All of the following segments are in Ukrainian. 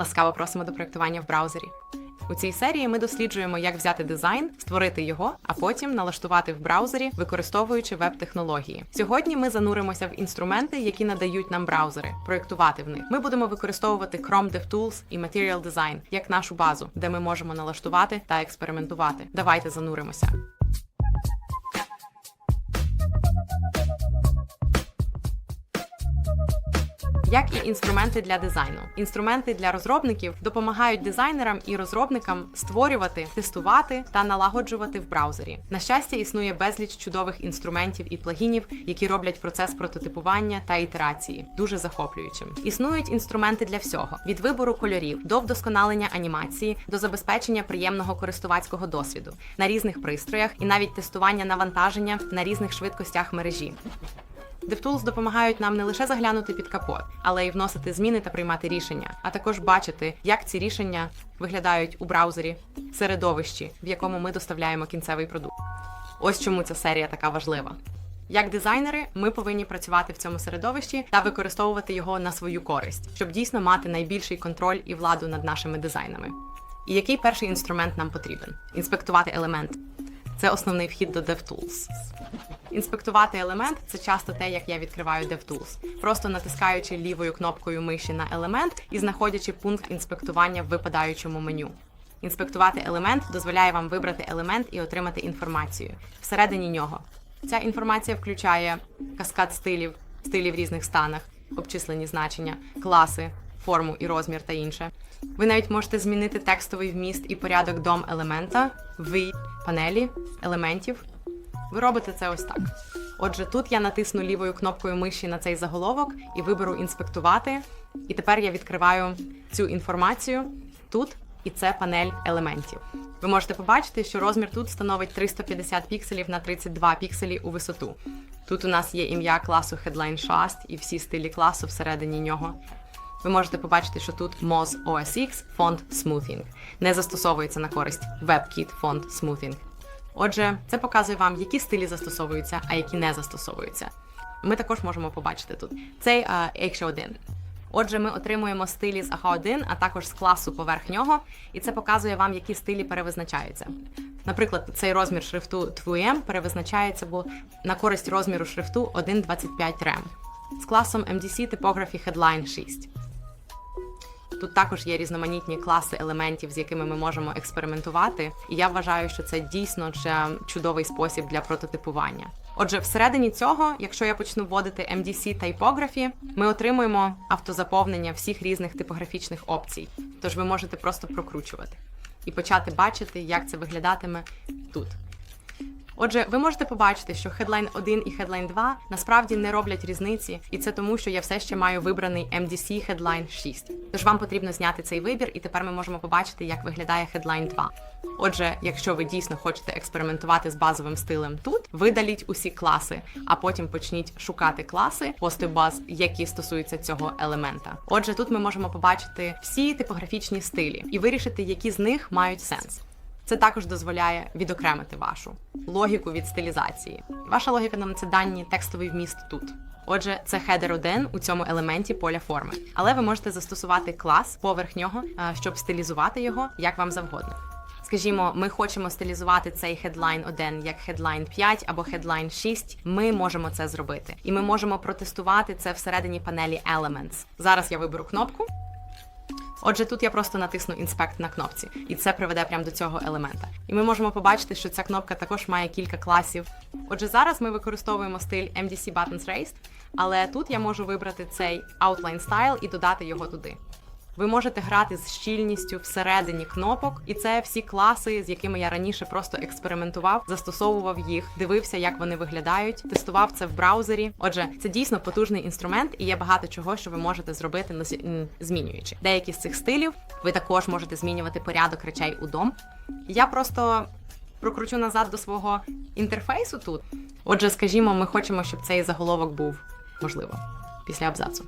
Ласкаво просимо до проєктування в браузері. У цій серії ми досліджуємо, як взяти дизайн, створити його, а потім налаштувати в браузері, використовуючи веб-технології. Сьогодні ми зануримося в інструменти, які надають нам браузери, проєктувати в них. Ми будемо використовувати Chrome DevTools і Material Design як нашу базу, де ми можемо налаштувати та експериментувати. Давайте зануримося. Як і інструменти для дизайну. Інструменти для розробників допомагають дизайнерам і розробникам створювати, тестувати та налагоджувати в браузері. На щастя, існує безліч чудових інструментів і плагінів, які роблять процес прототипування та ітерації дуже захоплюючим. Існують інструменти для всього: від вибору кольорів до вдосконалення анімації, до забезпечення приємного користувацького досвіду на різних пристроях і навіть тестування навантаження на різних швидкостях мережі. DevTools допомагають нам не лише заглянути під капот, але й вносити зміни та приймати рішення, а також бачити, як ці рішення виглядають у браузері, середовищі, в якому ми доставляємо кінцевий продукт. Ось чому ця серія така важлива. Як дизайнери, ми повинні працювати в цьому середовищі та використовувати його на свою користь, щоб дійсно мати найбільший контроль і владу над нашими дизайнами. І який перший інструмент нам потрібен? Інспектувати елемент. Це основний вхід до DevTools. Інспектувати елемент це часто те, як я відкриваю DevTools, просто натискаючи лівою кнопкою миші на елемент і знаходячи пункт інспектування в випадаючому меню. Інспектувати елемент дозволяє вам вибрати елемент і отримати інформацію всередині нього. Ця інформація включає каскад стилів, стилі в різних станах, обчислені значення, класи, форму і розмір та інше. Ви навіть можете змінити текстовий вміст і порядок дом елемента в панелі елементів. Ви робите це ось так. Отже, тут я натисну лівою кнопкою миші на цей заголовок і виберу інспектувати. І тепер я відкриваю цю інформацію тут, і це панель елементів. Ви можете побачити, що розмір тут становить 350 пікселів на 32 пікселі у висоту. Тут у нас є ім'я класу Headline Shast і всі стилі класу всередині нього. Ви можете побачити, що тут Moz OS X Font Smoothing не застосовується на користь WebKit Font Smoothing. Отже, це показує вам, які стилі застосовуються, а які не застосовуються. Ми також можемо побачити тут цей uh, 1 Отже, ми отримуємо стилі з AHA1, а також з класу поверх нього, і це показує вам, які стилі перевизначаються. Наприклад, цей розмір шрифту 2M перевизначається бо на користь розміру шрифту 1.25 rem з класом MDC Typography Headline 6. Тут також є різноманітні класи елементів, з якими ми можемо експериментувати, і я вважаю, що це дійсно чудовий спосіб для прототипування. Отже, всередині цього, якщо я почну вводити MDC Typography, ми отримуємо автозаповнення всіх різних типографічних опцій. Тож ви можете просто прокручувати і почати бачити, як це виглядатиме тут. Отже, ви можете побачити, що Headline 1 і Headline 2 насправді не роблять різниці, і це тому, що я все ще маю вибраний MDC Headline 6. Тож вам потрібно зняти цей вибір, і тепер ми можемо побачити, як виглядає Headline 2. Отже, якщо ви дійсно хочете експериментувати з базовим стилем тут, видаліть усі класи, а потім почніть шукати класи пости баз, які стосуються цього елемента. Отже, тут ми можемо побачити всі типографічні стилі і вирішити, які з них мають сенс. Це також дозволяє відокремити вашу логіку від стилізації. Ваша логіка нам це дані текстовий вміст тут. Отже, це header 1 у цьому елементі поля форми. Але ви можете застосувати клас поверх нього, щоб стилізувати його як вам завгодно. Скажімо, ми хочемо стилізувати цей headline 1 як headline 5 або headline 6, Ми можемо це зробити, і ми можемо протестувати це всередині панелі Elements. Зараз я виберу кнопку. Отже, тут я просто натисну інспект на кнопці, і це приведе прямо до цього елемента. І ми можемо побачити, що ця кнопка також має кілька класів. Отже, зараз ми використовуємо стиль MDC Buttons Raised, але тут я можу вибрати цей Outline Style і додати його туди. Ви можете грати з щільністю всередині кнопок, і це всі класи, з якими я раніше просто експериментував, застосовував їх, дивився, як вони виглядають, тестував це в браузері. Отже, це дійсно потужний інструмент, і є багато чого, що ви можете зробити, змінюючи деякі з цих стилів. Ви також можете змінювати порядок речей у дом. Я просто прокручу назад до свого інтерфейсу тут. Отже, скажімо, ми хочемо, щоб цей заголовок був можливо після абзацу.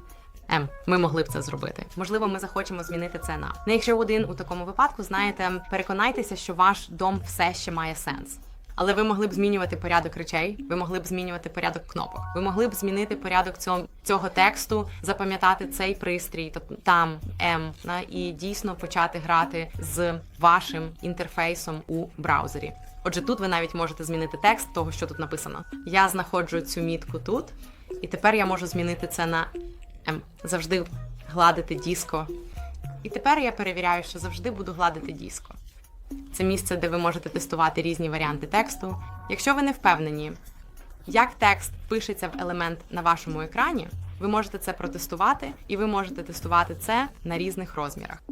М, ми могли б це зробити. Можливо, ми захочемо змінити це на. Не якщо один у такому випадку, знаєте, переконайтеся, що ваш дом все ще має сенс. Але ви могли б змінювати порядок речей, ви могли б змінювати порядок кнопок. Ви могли б змінити порядок цього, цього тексту, запам'ятати цей пристрій, тобто там М, на, і дійсно почати грати з вашим інтерфейсом у браузері. Отже, тут ви навіть можете змінити текст того, що тут написано. Я знаходжу цю мітку тут, і тепер я можу змінити це на. Завжди гладити диско. І тепер я перевіряю, що завжди буду гладити диско. Це місце, де ви можете тестувати різні варіанти тексту. Якщо ви не впевнені, як текст пишеться в елемент на вашому екрані, ви можете це протестувати, і ви можете тестувати це на різних розмірах.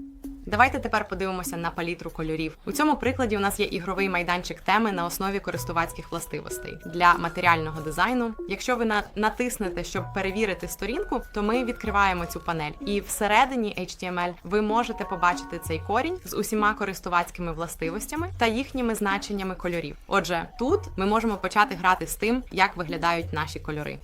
Давайте тепер подивимося на палітру кольорів. У цьому прикладі у нас є ігровий майданчик теми на основі користувацьких властивостей для матеріального дизайну. Якщо ви натиснете, щоб перевірити сторінку, то ми відкриваємо цю панель. І всередині HTML ви можете побачити цей корінь з усіма користувацькими властивостями та їхніми значеннями кольорів. Отже, тут ми можемо почати грати з тим, як виглядають наші кольори.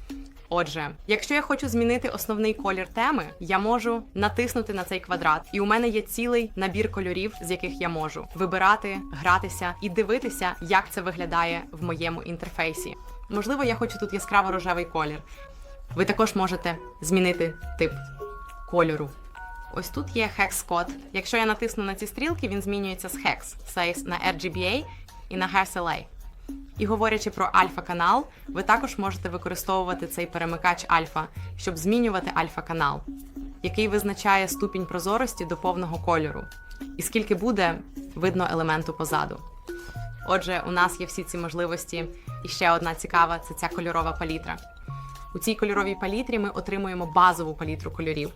Отже, якщо я хочу змінити основний колір теми, я можу натиснути на цей квадрат, і у мене є цілий набір кольорів, з яких я можу вибирати, гратися і дивитися, як це виглядає в моєму інтерфейсі. Можливо, я хочу тут яскраво рожевий колір. Ви також можете змінити тип кольору. Ось тут є hex-код. Якщо я натисну на ці стрілки, він змінюється з hex, це на RGBA і на HSLA. І говорячи про альфа-канал, ви також можете використовувати цей перемикач альфа, щоб змінювати альфа-канал, який визначає ступінь прозорості до повного кольору, і скільки буде видно елементу позаду. Отже, у нас є всі ці можливості. І ще одна цікава це ця кольорова палітра. У цій кольоровій палітрі ми отримуємо базову палітру кольорів,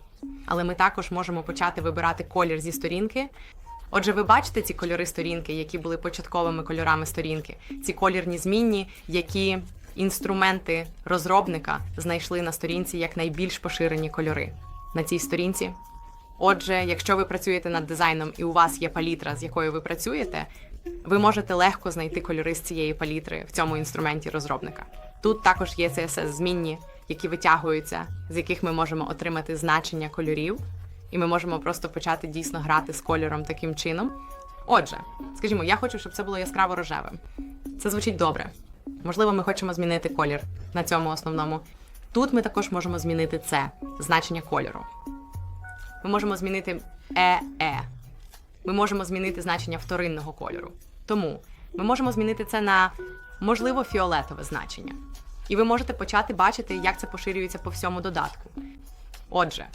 але ми також можемо почати вибирати колір зі сторінки. Отже, ви бачите ці кольори сторінки, які були початковими кольорами сторінки, ці колірні змінні, які інструменти розробника знайшли на сторінці як найбільш поширені кольори на цій сторінці. Отже, якщо ви працюєте над дизайном і у вас є палітра, з якою ви працюєте, ви можете легко знайти кольори з цієї палітри в цьому інструменті розробника. Тут також є css змінні, які витягуються, з яких ми можемо отримати значення кольорів, і ми можемо просто почати дійсно грати з кольором таким чином. Отже, скажімо, я хочу, щоб це було яскраво рожевим. Це звучить добре. Можливо, ми хочемо змінити колір на цьому основному. Тут ми також можемо змінити це значення кольору. Ми можемо змінити ЕЕ. Ми можемо змінити значення вторинного кольору. Тому ми можемо змінити це на можливо фіолетове значення. І ви можете почати бачити, як це поширюється по всьому додатку. Отже,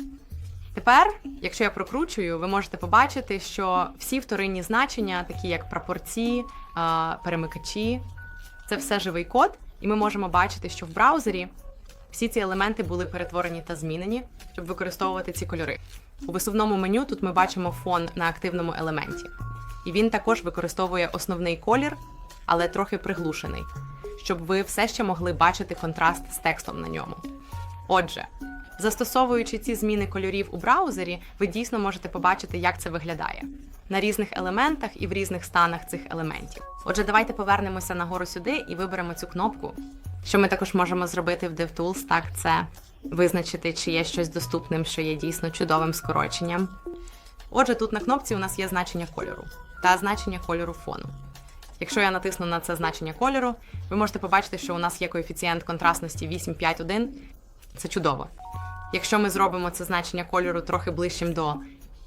тепер, якщо я прокручую, ви можете побачити, що всі вторинні значення, такі як прапорці, перемикачі, це все живий код, і ми можемо бачити, що в браузері всі ці елементи були перетворені та змінені, щоб використовувати ці кольори. У висувному меню тут ми бачимо фон на активному елементі. І він також використовує основний колір, але трохи приглушений, щоб ви все ще могли бачити контраст з текстом на ньому. Отже, застосовуючи ці зміни кольорів у браузері, ви дійсно можете побачити, як це виглядає на різних елементах і в різних станах цих елементів. Отже, давайте повернемося нагору сюди і виберемо цю кнопку. Що ми також можемо зробити в DevTools, так це визначити, чи є щось доступним, що є дійсно чудовим скороченням. Отже, тут на кнопці у нас є значення кольору та значення кольору фону. Якщо я натисну на це значення кольору, ви можете побачити, що у нас є коефіцієнт контрастності 851. Це чудово. Якщо ми зробимо це значення кольору трохи ближчим до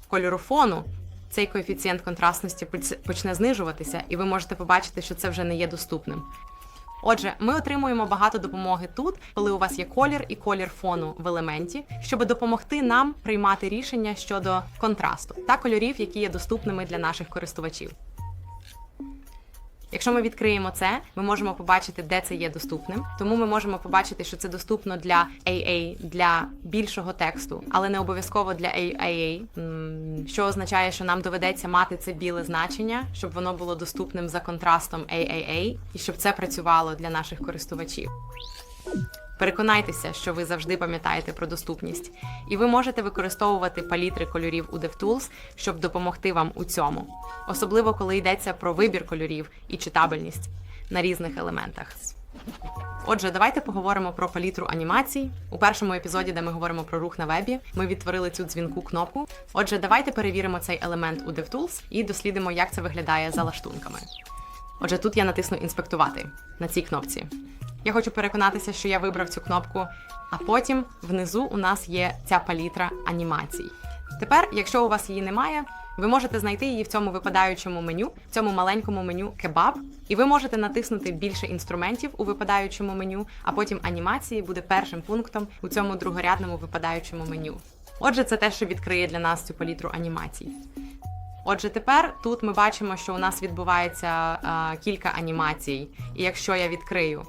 кольору фону, цей коефіцієнт контрастності почне знижуватися, і ви можете побачити, що це вже не є доступним. Отже, ми отримуємо багато допомоги тут, коли у вас є колір і колір фону в елементі, щоб допомогти нам приймати рішення щодо контрасту та кольорів, які є доступними для наших користувачів. Якщо ми відкриємо це, ми можемо побачити, де це є доступним. Тому ми можемо побачити, що це доступно для AA, для більшого тексту, але не обов'язково для AAA, що означає, що нам доведеться мати це біле значення, щоб воно було доступним за контрастом AAA, і щоб це працювало для наших користувачів. Переконайтеся, що ви завжди пам'ятаєте про доступність, і ви можете використовувати палітри кольорів у DevTools, щоб допомогти вам у цьому, особливо коли йдеться про вибір кольорів і читабельність на різних елементах. Отже, давайте поговоримо про палітру анімацій. У першому епізоді, де ми говоримо про рух на вебі, ми відтворили цю дзвінку кнопку. Отже, давайте перевіримо цей елемент у DevTools і дослідимо, як це виглядає за лаштунками. Отже, тут я натисну інспектувати на цій кнопці. Я хочу переконатися, що я вибрав цю кнопку, а потім внизу у нас є ця палітра анімацій. Тепер, якщо у вас її немає, ви можете знайти її в цьому випадаючому меню, в цьому маленькому меню кебаб, і ви можете натиснути більше інструментів у випадаючому меню, а потім анімації буде першим пунктом у цьому другорядному випадаючому меню. Отже, це те, що відкриє для нас цю палітру анімацій. Отже, тепер тут ми бачимо, що у нас відбувається е, кілька анімацій. І якщо я відкрию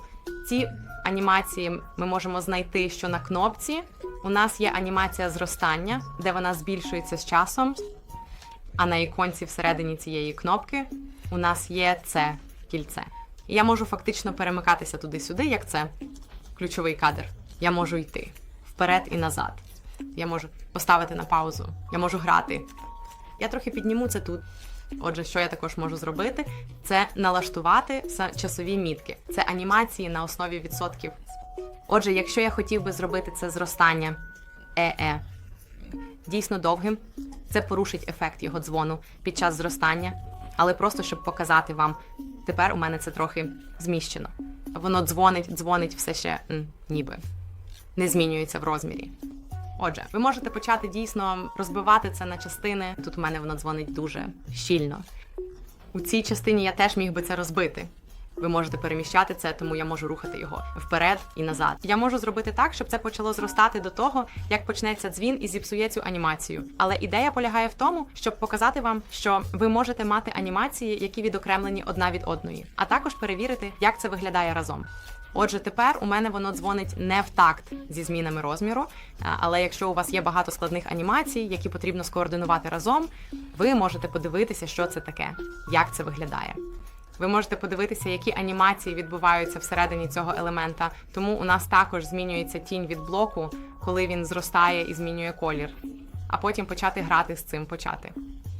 ці анімації, ми можемо знайти, що на кнопці у нас є анімація зростання, де вона збільшується з часом. А на іконці всередині цієї кнопки у нас є це кільце. Я можу фактично перемикатися туди-сюди, як це ключовий кадр. Я можу йти вперед і назад. Я можу поставити на паузу, я можу грати. Я трохи підніму це тут. Отже, що я також можу зробити, це налаштувати часові мітки. Це анімації на основі відсотків. Отже, якщо я хотів би зробити це зростання е-е дійсно довгим, це порушить ефект його дзвону під час зростання, але просто щоб показати вам, тепер у мене це трохи зміщено. Воно дзвонить, дзвонить все ще ніби не змінюється в розмірі. Отже, ви можете почати дійсно розбивати це на частини. Тут у мене воно дзвонить дуже щільно. У цій частині я теж міг би це розбити. Ви можете переміщати це, тому я можу рухати його вперед і назад. Я можу зробити так, щоб це почало зростати до того, як почнеться дзвін і зіпсує цю анімацію. Але ідея полягає в тому, щоб показати вам, що ви можете мати анімації, які відокремлені одна від одної, а також перевірити, як це виглядає разом. Отже, тепер у мене воно дзвонить не в такт зі змінами розміру. Але якщо у вас є багато складних анімацій, які потрібно скоординувати разом, ви можете подивитися, що це таке, як це виглядає. Ви можете подивитися, які анімації відбуваються всередині цього елемента. Тому у нас також змінюється тінь від блоку, коли він зростає і змінює колір. А потім почати грати з цим почати,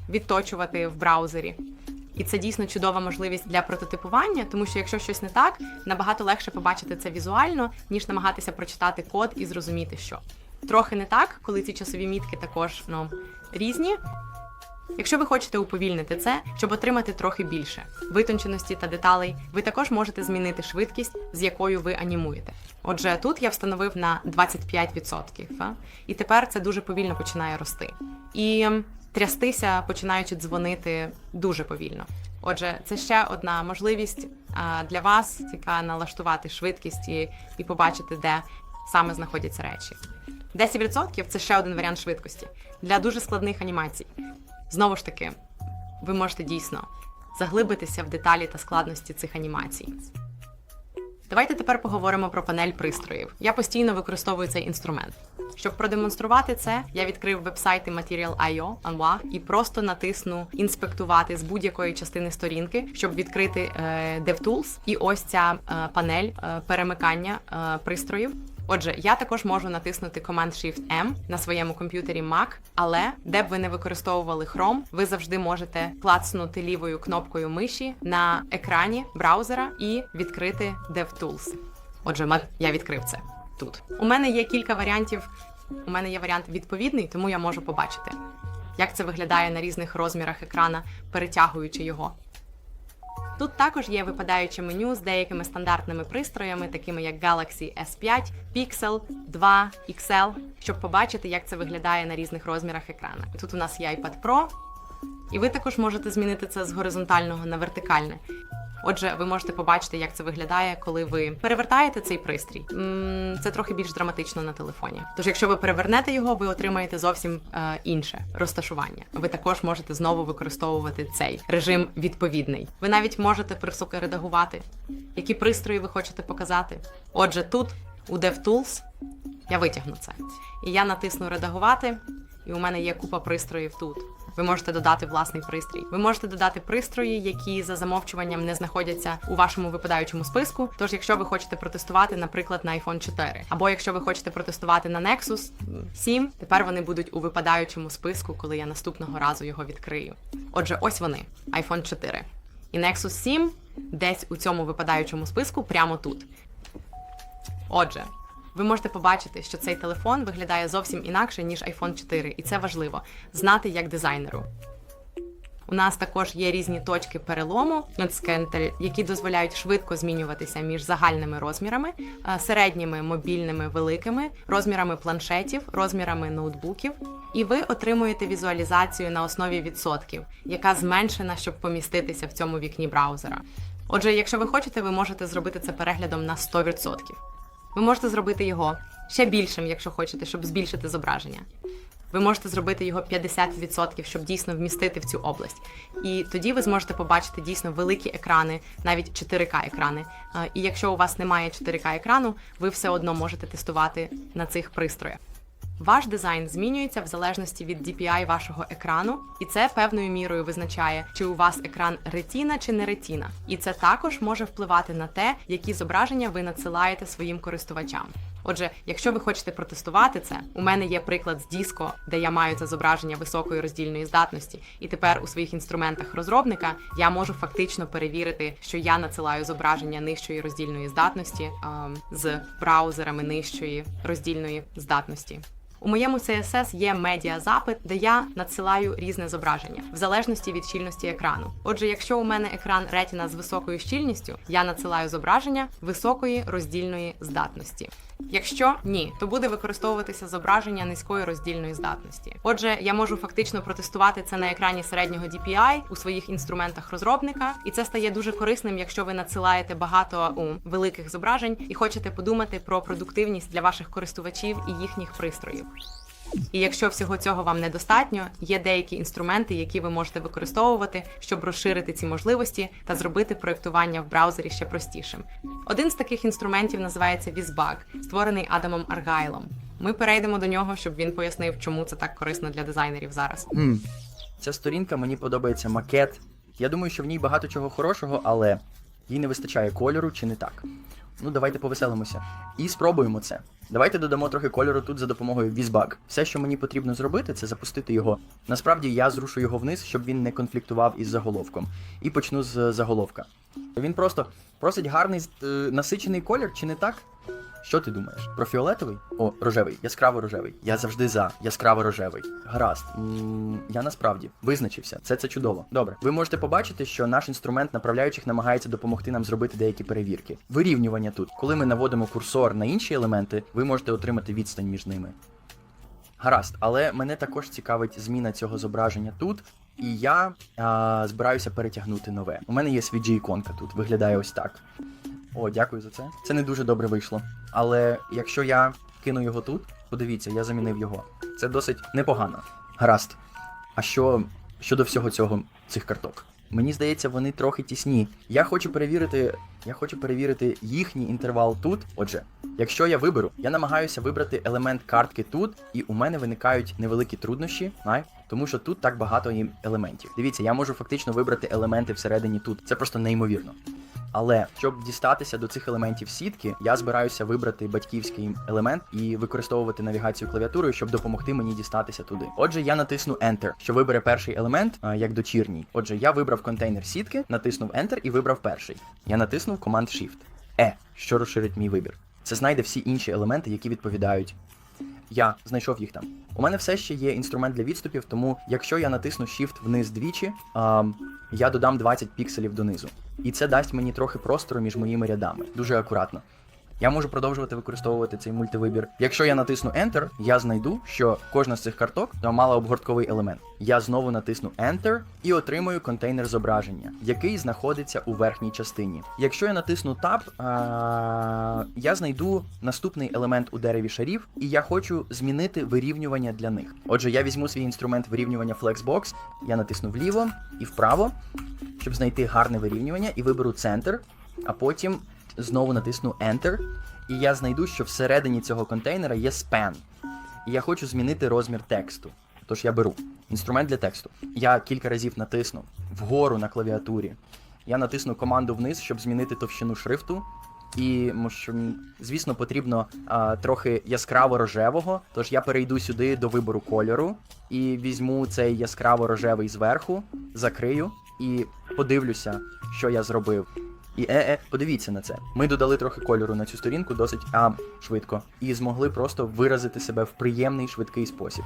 відточувати в браузері. І це дійсно чудова можливість для прототипування, тому що якщо щось не так, набагато легше побачити це візуально, ніж намагатися прочитати код і зрозуміти, що трохи не так, коли ці часові мітки також ну, різні. Якщо ви хочете уповільнити це, щоб отримати трохи більше витонченості та деталей, ви також можете змінити швидкість, з якою ви анімуєте. Отже, тут я встановив на 25%, а? і тепер це дуже повільно починає рости. І трястися, починаючи дзвонити дуже повільно. Отже, це ще одна можливість для вас, яка налаштувати швидкість і, і побачити, де саме знаходяться речі. 10% це ще один варіант швидкості для дуже складних анімацій. Знову ж таки, ви можете дійсно заглибитися в деталі та складності цих анімацій. Давайте тепер поговоримо про панель пристроїв. Я постійно використовую цей інструмент. Щоб продемонструвати це, я відкрив вебсайти Material.io Anwa і просто натисну інспектувати з будь-якої частини сторінки, щоб відкрити е, DevTools. І ось ця е, панель е, перемикання пристроїв. Отже, я також можу натиснути Command-Shift-M на своєму комп'ютері Mac, але де б ви не використовували Chrome, ви завжди можете клацнути лівою кнопкою миші на екрані браузера і відкрити DevTools. Отже, я відкрив це тут. У мене є кілька варіантів. У мене є варіант відповідний, тому я можу побачити, як це виглядає на різних розмірах екрана, перетягуючи його. Тут також є випадаюче меню з деякими стандартними пристроями, такими як Galaxy S5, Pixel 2, XL, щоб побачити, як це виглядає на різних розмірах екрана. Тут у нас є iPad Pro, і ви також можете змінити це з горизонтального на вертикальне. Отже, ви можете побачити, як це виглядає, коли ви перевертаєте цей пристрій. Це трохи більш драматично на телефоні. Тож, якщо ви перевернете його, ви отримаєте зовсім е, інше розташування. Ви також можете знову використовувати цей режим відповідний. Ви навіть можете присуки редагувати, які пристрої ви хочете показати. Отже, тут у DevTools я витягну це. І я натисну редагувати, і у мене є купа пристроїв тут. Ви можете додати власний пристрій. Ви можете додати пристрої, які за замовчуванням не знаходяться у вашому випадаючому списку. Тож, якщо ви хочете протестувати, наприклад, на iPhone 4, або якщо ви хочете протестувати на Nexus 7, тепер вони будуть у випадаючому списку, коли я наступного разу його відкрию. Отже, ось вони: iPhone 4 і Nexus 7 десь у цьому випадаючому списку, прямо тут. Отже, ви можете побачити, що цей телефон виглядає зовсім інакше, ніж iPhone 4, і це важливо знати як дизайнеру. У нас також є різні точки перелому, скентель, які дозволяють швидко змінюватися між загальними розмірами, е, середніми, мобільними, великими, розмірами планшетів, розмірами ноутбуків. І ви отримуєте візуалізацію на основі відсотків, яка зменшена, щоб поміститися в цьому вікні браузера. Отже, якщо ви хочете, ви можете зробити це переглядом на 100%. Ви можете зробити його ще більшим, якщо хочете, щоб збільшити зображення. Ви можете зробити його 50%, щоб дійсно вмістити в цю область. І тоді ви зможете побачити дійсно великі екрани, навіть 4К екрани. Е, І якщо у вас немає 4К екрану, ви все одно можете тестувати на цих пристроях. Ваш дизайн змінюється в залежності від DPI вашого екрану, і це певною мірою визначає, чи у вас екран ретіна чи не ретіна. І це також може впливати на те, які зображення ви надсилаєте своїм користувачам. Отже, якщо ви хочете протестувати це, у мене є приклад з Disco, де я маю це зображення високої роздільної здатності, і тепер у своїх інструментах розробника я можу фактично перевірити, що я надсилаю зображення нижчої роздільної здатності ем, з браузерами нижчої роздільної здатності. У моєму CSS є медіа-запит, де я надсилаю різне зображення в залежності від щільності екрану. Отже, якщо у мене екран Retina з високою щільністю, я надсилаю зображення високої роздільної здатності. Якщо ні, то буде використовуватися зображення низької роздільної здатності. Отже, я можу фактично протестувати це на екрані середнього DPI у своїх інструментах розробника, і це стає дуже корисним, якщо ви надсилаєте багато у великих зображень і хочете подумати про продуктивність для ваших користувачів і їхніх пристроїв. І якщо всього цього вам недостатньо, є деякі інструменти, які ви можете використовувати, щоб розширити ці можливості та зробити проєктування в браузері ще простішим. Один з таких інструментів називається Візбаг, створений Адамом Аргайлом. Ми перейдемо до нього, щоб він пояснив, чому це так корисно для дизайнерів зараз. Ця сторінка мені подобається макет. Я думаю, що в ній багато чого хорошого, але їй не вистачає кольору чи не так. Ну, давайте повеселимося. І спробуємо це. Давайте додамо трохи кольору тут за допомогою Візбаг. Все, що мені потрібно зробити, це запустити його. Насправді я зрушу його вниз, щоб він не конфліктував із заголовком. І почну з заголовка. Він просто просить гарний е, насичений колір, чи не так? Що ти думаєш? Про фіолетовий? О, рожевий, яскраво рожевий. Я завжди за яскраво рожевий. Гаразд. м я насправді визначився. Це це чудово. Добре. Ви можете побачити, що наш інструмент направляючих намагається допомогти нам зробити деякі перевірки. Вирівнювання тут. Коли ми наводимо курсор на інші елементи, ви можете отримати відстань між ними. Гаразд, але мене також цікавить зміна цього зображення тут. І я а, збираюся перетягнути нове. У мене є свіджі іконка тут, виглядає ось так. О, дякую за це. Це не дуже добре вийшло. Але якщо я кину його тут, подивіться, я замінив його. Це досить непогано. Гаразд. А що щодо всього цього цих карток? Мені здається, вони трохи тісні. Я хочу перевірити. Я хочу перевірити їхній інтервал тут. Отже, якщо я виберу, я намагаюся вибрати елемент картки тут, і у мене виникають невеликі труднощі, най, тому що тут так багато є елементів. Дивіться, я можу фактично вибрати елементи всередині тут. Це просто неймовірно. Але щоб дістатися до цих елементів сітки, я збираюся вибрати батьківський елемент і використовувати навігацію клавіатурою, щоб допомогти мені дістатися туди. Отже, я натисну Enter, що вибере перший елемент як дочірній. Отже, я вибрав контейнер сітки, натиснув Enter і вибрав перший. Я натиснув команд Shift. Е, що розширить мій вибір. Це знайде всі інші елементи, які відповідають. Я знайшов їх там. У мене все ще є інструмент для відступів, тому якщо я натисну Shift вниз двічі, а, я додам 20 пікселів донизу. І це дасть мені трохи простору між моїми рядами. Дуже акуратно. Я можу продовжувати використовувати цей мультивибір. Якщо я натисну Enter, я знайду, що кожна з цих карток мала обгортковий елемент. Я знову натисну Enter і отримую контейнер зображення, який знаходиться у верхній частині. Якщо я натисну Tab, я знайду наступний елемент у дереві шарів, і я хочу змінити вирівнювання для них. Отже, я візьму свій інструмент вирівнювання Flexbox, я натисну вліво і вправо, щоб знайти гарне вирівнювання, і виберу центр, а потім знову натисну Enter, і я знайду, що всередині цього контейнера є span. І я хочу змінити розмір тексту. Тож я беру інструмент для тексту. Я кілька разів натисну вгору на клавіатурі. Я натисну команду вниз, щоб змінити товщину шрифту. І звісно, потрібно а, трохи яскраво рожевого. Тож я перейду сюди до вибору кольору і візьму цей яскраво рожевий зверху, закрию і подивлюся, що я зробив. І е, е, подивіться на це. Ми додали трохи кольору на цю сторінку досить а, швидко, і змогли просто виразити себе в приємний швидкий спосіб.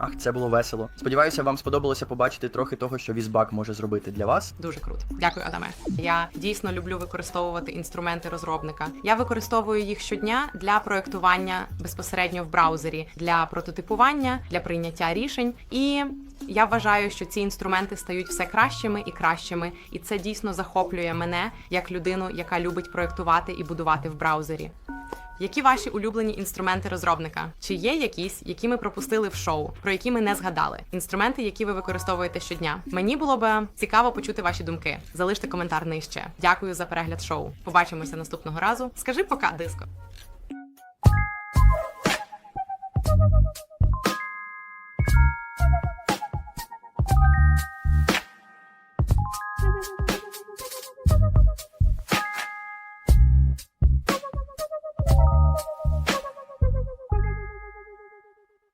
Ах, це було весело. Сподіваюся, вам сподобалося побачити трохи того, що Візбак може зробити для вас. Дуже круто. Дякую, Адаме. Я дійсно люблю використовувати інструменти розробника. Я використовую їх щодня для проектування безпосередньо в браузері, для прототипування, для прийняття рішень. І я вважаю, що ці інструменти стають все кращими і кращими, і це дійсно захоплює мене як людину, яка любить проектувати і будувати в браузері. Які ваші улюблені інструменти розробника? Чи є якісь, які ми пропустили в шоу, про які ми не згадали? Інструменти, які ви використовуєте щодня? Мені було би цікаво почути ваші думки. Залиште коментар нижче. Дякую за перегляд шоу. Побачимося наступного разу. Скажи пока, диско.